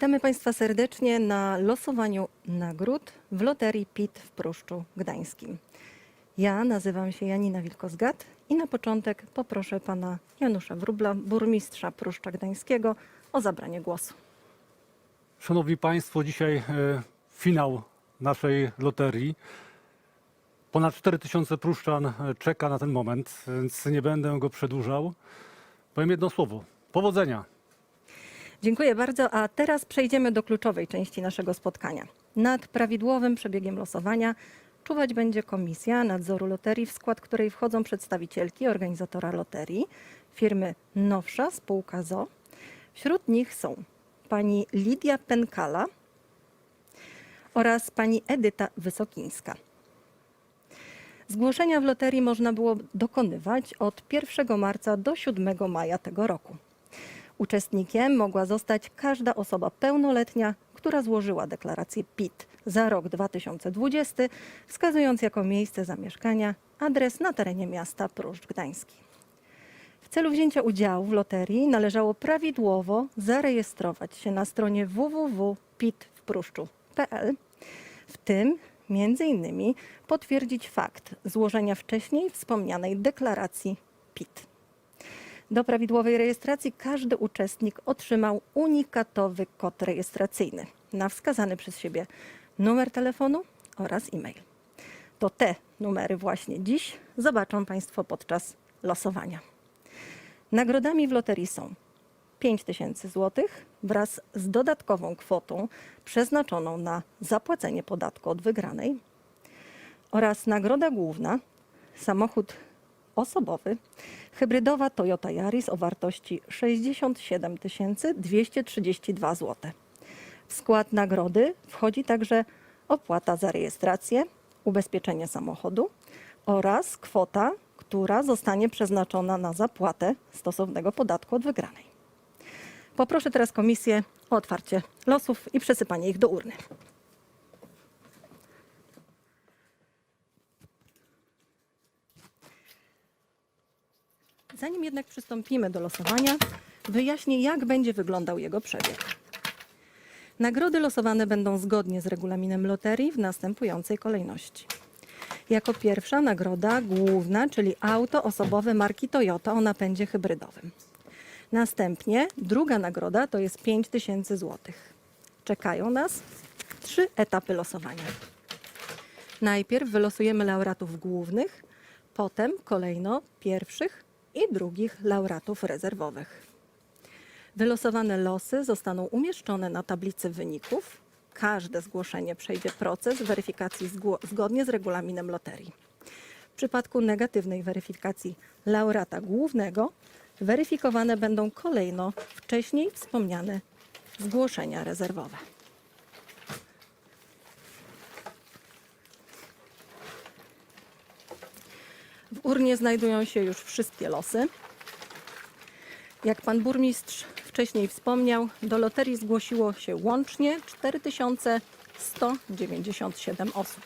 Witamy Państwa serdecznie na losowaniu nagród w Loterii PIT w Pruszczu Gdańskim. Ja nazywam się Janina Wilkozgat i na początek poproszę pana Janusza Wróbla, burmistrza Pruszcza Gdańskiego o zabranie głosu. Szanowni Państwo, dzisiaj e, finał naszej loterii. Ponad 4000 pruszczan e, czeka na ten moment, więc nie będę go przedłużał. Powiem jedno słowo. Powodzenia. Dziękuję bardzo, a teraz przejdziemy do kluczowej części naszego spotkania. Nad prawidłowym przebiegiem losowania czuwać będzie Komisja Nadzoru Loterii, w skład której wchodzą przedstawicielki organizatora loterii, firmy Nowsza, spółka ZO. Wśród nich są pani Lidia Penkala oraz pani Edyta Wysokińska. Zgłoszenia w loterii można było dokonywać od 1 marca do 7 maja tego roku. Uczestnikiem mogła zostać każda osoba pełnoletnia, która złożyła deklarację PIT za rok 2020, wskazując jako miejsce zamieszkania adres na terenie miasta Pruszcz Gdański. W celu wzięcia udziału w loterii należało prawidłowo zarejestrować się na stronie www.pitwpruszczu.pl, w tym innymi potwierdzić fakt złożenia wcześniej wspomnianej deklaracji PIT. Do prawidłowej rejestracji każdy uczestnik otrzymał unikatowy kod rejestracyjny na wskazany przez siebie numer telefonu oraz e-mail. To te numery właśnie dziś zobaczą Państwo podczas losowania. Nagrodami w loterii są 5 tysięcy złotych wraz z dodatkową kwotą przeznaczoną na zapłacenie podatku od wygranej oraz nagroda główna samochód osobowy hybrydowa Toyota Yaris o wartości 67 232 zł. W skład nagrody wchodzi także opłata za rejestrację, ubezpieczenie samochodu oraz kwota, która zostanie przeznaczona na zapłatę stosownego podatku od wygranej. Poproszę teraz komisję o otwarcie losów i przesypanie ich do urny. Zanim jednak przystąpimy do losowania, wyjaśnię, jak będzie wyglądał jego przebieg. Nagrody losowane będą zgodnie z regulaminem loterii w następującej kolejności. Jako pierwsza nagroda główna, czyli auto osobowe marki Toyota o napędzie hybrydowym. Następnie druga nagroda to jest 5000 zł. Czekają nas trzy etapy losowania. Najpierw wylosujemy laureatów głównych, potem kolejno pierwszych i drugich laureatów rezerwowych. Wylosowane losy zostaną umieszczone na tablicy wyników. Każde zgłoszenie przejdzie proces weryfikacji zgodnie z regulaminem loterii. W przypadku negatywnej weryfikacji laureata głównego weryfikowane będą kolejno wcześniej wspomniane zgłoszenia rezerwowe. Urnie znajdują się już wszystkie losy. Jak pan burmistrz wcześniej wspomniał, do loterii zgłosiło się łącznie 4197 osób.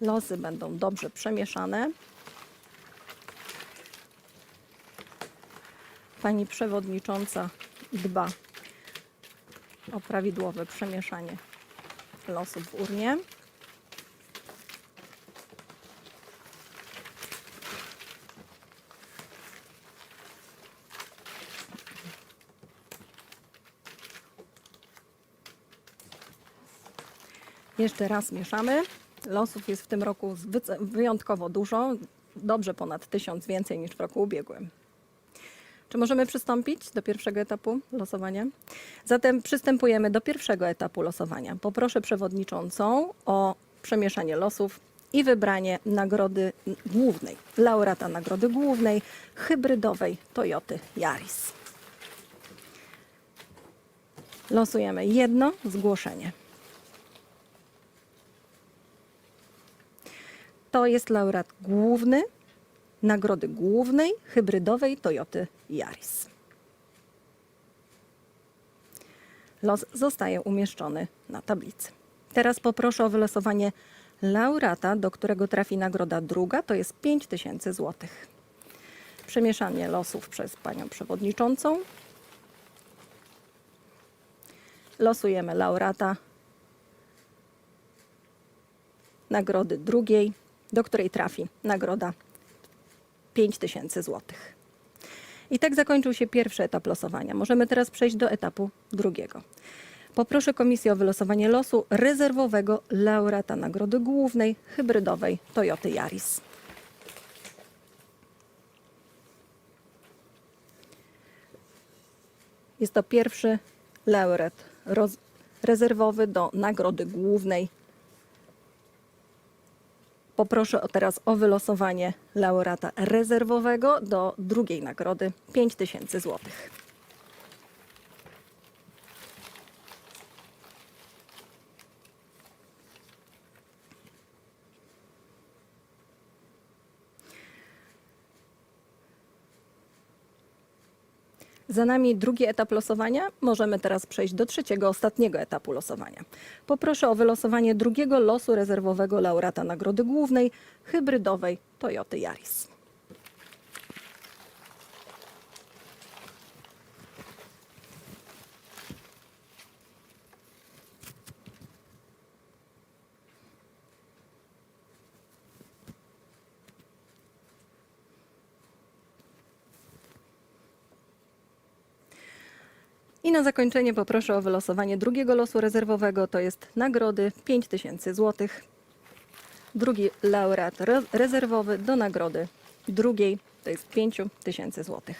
Losy będą dobrze przemieszane. Pani przewodnicząca dba o prawidłowe przemieszanie losów w urnie. Jeszcze raz mieszamy. Losów jest w tym roku wyjątkowo dużo, dobrze ponad tysiąc więcej niż w roku ubiegłym. Czy możemy przystąpić do pierwszego etapu losowania? Zatem przystępujemy do pierwszego etapu losowania. Poproszę przewodniczącą o przemieszanie losów i wybranie nagrody głównej, laureata nagrody głównej hybrydowej Toyoty Yaris. Losujemy jedno zgłoszenie. To jest laureat główny nagrody głównej hybrydowej Toyoty Yaris. Los zostaje umieszczony na tablicy. Teraz poproszę o wylosowanie laureata, do którego trafi nagroda druga, to jest 5000 zł. przemieszanie losów przez panią przewodniczącą. Losujemy laureata nagrody drugiej, do której trafi nagroda 5000 złotych. I tak zakończył się pierwszy etap losowania. Możemy teraz przejść do etapu drugiego. Poproszę komisję o wylosowanie losu rezerwowego laureata nagrody głównej hybrydowej Toyota Yaris. Jest to pierwszy laureat rezerwowy do nagrody głównej. Poproszę teraz o wylosowanie laureata rezerwowego do drugiej nagrody 5000 zł. Za nami drugi etap losowania. Możemy teraz przejść do trzeciego, ostatniego etapu losowania. Poproszę o wylosowanie drugiego losu rezerwowego laureata Nagrody Głównej hybrydowej Toyota Yaris. I na zakończenie poproszę o wylosowanie drugiego losu rezerwowego, to jest nagrody 5000 zł. Drugi laureat re rezerwowy do nagrody drugiej, to jest 5000 zł.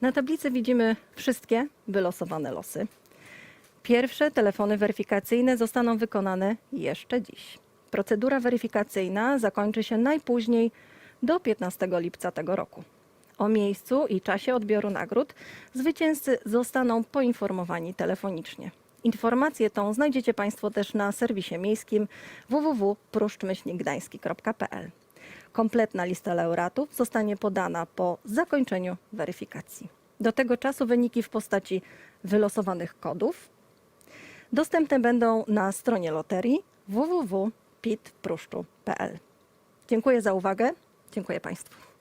Na tablicy widzimy wszystkie wylosowane losy. Pierwsze telefony weryfikacyjne zostaną wykonane jeszcze dziś. Procedura weryfikacyjna zakończy się najpóźniej do 15 lipca tego roku. O miejscu i czasie odbioru nagród zwycięzcy zostaną poinformowani telefonicznie. Informację tą znajdziecie Państwo też na serwisie miejskim www.pruszczmyślnikgdański.pl. Kompletna lista laureatów zostanie podana po zakończeniu weryfikacji. Do tego czasu wyniki w postaci wylosowanych kodów dostępne będą na stronie loterii www.pitpruszczu.pl. Dziękuję za uwagę. Dziękuję Państwu.